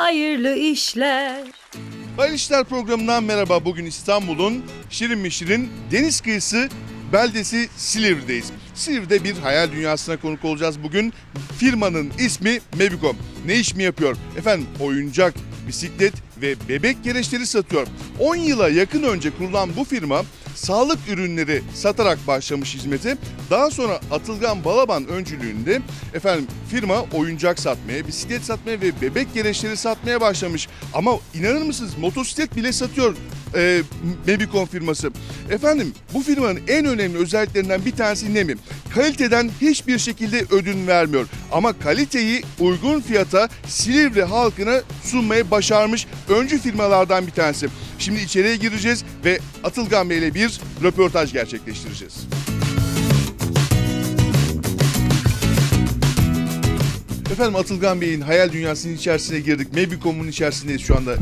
hayırlı işler. Hayırlı İşler programından merhaba. Bugün İstanbul'un şirin mi şirin deniz kıyısı beldesi Silivri'deyiz. Silivri'de bir hayal dünyasına konuk olacağız bugün. Firmanın ismi Mebicom. Ne iş mi yapıyor? Efendim oyuncak, bisiklet ve bebek gereçleri satıyor. 10 yıla yakın önce kurulan bu firma sağlık ürünleri satarak başlamış hizmete. Daha sonra Atılgan Balaban öncülüğünde efendim firma oyuncak satmaya, bisiklet satmaya ve bebek gereçleri satmaya başlamış. Ama inanır mısınız motosiklet bile satıyor e, Mebicon firması. Efendim bu firmanın en önemli özelliklerinden bir tanesi ne mi? Kaliteden hiçbir şekilde ödün vermiyor. Ama kaliteyi uygun fiyata Silivri halkına sunmayı başarmış öncü firmalardan bir tanesi. Şimdi içeriye gireceğiz ve Atılgan Bey ile bir röportaj gerçekleştireceğiz. Efendim Atılgan Bey'in hayal dünyasının içerisine girdik. Mebicom'un içerisindeyiz şu anda.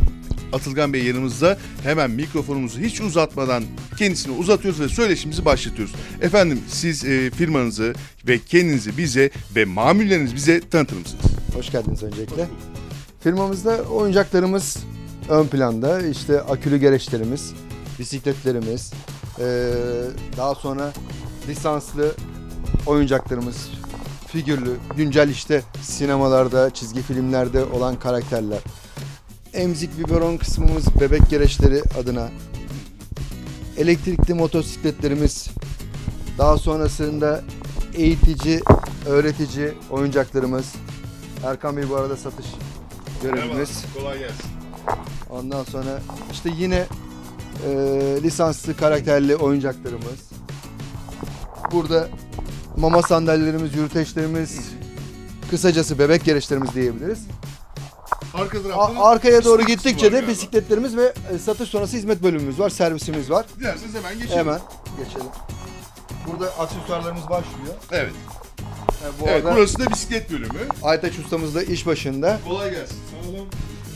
Atılgan Bey yanımızda. Hemen mikrofonumuzu hiç uzatmadan kendisine uzatıyoruz ve söyleşimizi başlatıyoruz. Efendim siz e, firmanızı ve kendinizi bize ve mamullerinizi bize tanıtır mısınız? Hoş geldiniz öncelikle. Firmamızda oyuncaklarımız ön planda. İşte akülü gereçlerimiz, bisikletlerimiz, eee, daha sonra lisanslı oyuncaklarımız, figürlü, güncel işte sinemalarda, çizgi filmlerde olan karakterler. Emzik biberon kısmımız bebek gereçleri adına. Elektrikli motosikletlerimiz, daha sonrasında eğitici, öğretici oyuncaklarımız. Erkan Bey bu arada satış görevimiz. Kolay gelsin. Ondan sonra işte yine e, lisanslı karakterli oyuncaklarımız. Burada mama sandalyelerimiz, yürüteçlerimiz, kısacası bebek gereçlerimiz diyebiliriz. Arka A- arkaya doğru bisiklet gittikçe var de galiba. bisikletlerimiz ve e, satış sonrası hizmet bölümümüz var, servisimiz var. Dilerseniz hemen geçelim. Hemen geçelim. Burada aksesuarlarımız başlıyor. Evet. Yani bu Evet arada burası da bisiklet bölümü. Aytaç ustamız da iş başında. Kolay gelsin.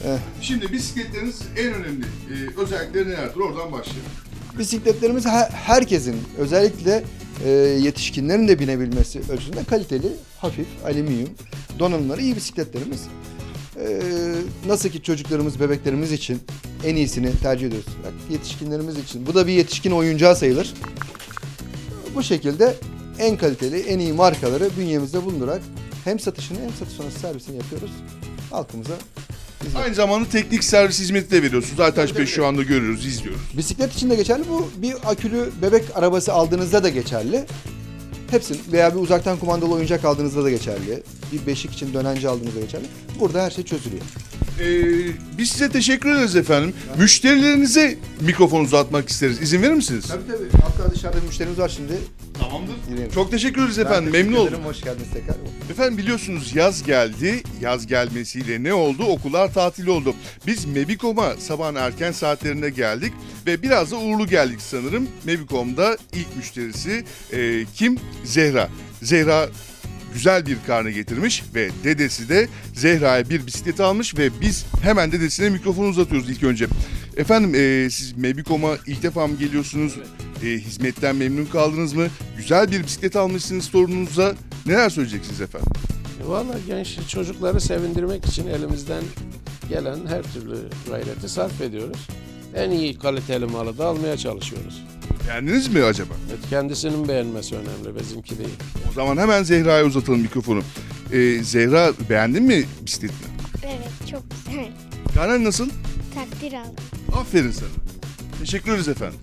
Eh. Şimdi bisikletleriniz en önemli e, özellikleri nelerdir? Oradan başlayalım. Bisikletlerimiz her- herkesin özellikle e, yetişkinlerin de binebilmesi ölçüsünde kaliteli, hafif, alüminyum donanımları iyi bisikletlerimiz. E, nasıl ki çocuklarımız, bebeklerimiz için en iyisini tercih ediyoruz. Bak, Yetişkinlerimiz için. Bu da bir yetişkin oyuncağı sayılır. Bu şekilde en kaliteli, en iyi markaları bünyemizde bulundurarak hem satışını hem satış sonrası servisini yapıyoruz. Halkımıza Aynı zamanda teknik servis hizmeti de veriyorsunuz. Aytaç Bey şu anda görüyoruz, izliyoruz. Bisiklet için de geçerli. Bu bir akülü bebek arabası aldığınızda da geçerli. Hepsi veya bir uzaktan kumandalı oyuncak aldığınızda da geçerli. Bir beşik için dönence aldığınızda geçerli. Burada her şey çözülüyor. Ee, biz size teşekkür ederiz efendim. Müşterilerinize mikrofonu uzatmak isteriz. İzin verir misiniz? Tabii tabii. Hatta dışarıda bir müşterimiz var şimdi. Tamamdır. Dilerim. Çok teşekkür ederiz efendim. Ben teşekkür Memnun oldum. ederim. Hoş geldiniz tekrar. Efendim biliyorsunuz yaz geldi. Yaz gelmesiyle ne oldu? Okullar tatil oldu. Biz Mebicom'a sabahın erken saatlerinde geldik ve biraz da uğurlu geldik sanırım. Mebicom'da ilk müşterisi e, kim? Zehra. Zehra güzel bir karne getirmiş ve dedesi de Zehra'ya bir bisiklet almış ve biz hemen dedesine mikrofonu uzatıyoruz ilk önce. Efendim e, siz Mebicom'a ilk defa mı geliyorsunuz? E, hizmetten memnun kaldınız mı? Güzel bir bisiklet almışsınız torununuza. Neler söyleyeceksiniz efendim? Valla genç çocukları sevindirmek için elimizden gelen her türlü gayreti sarf ediyoruz. En iyi kaliteli malı da almaya çalışıyoruz. Beğendiniz mi acaba? Evet, kendisinin beğenmesi önemli, bizimki değil. O zaman hemen Zehra'ya uzatalım mikrofonu. E, Zehra beğendin mi bisikletini? Evet çok güzel. Karnen nasıl? Takdir aldım. Aferin sana. Teşekkür ederiz efendim.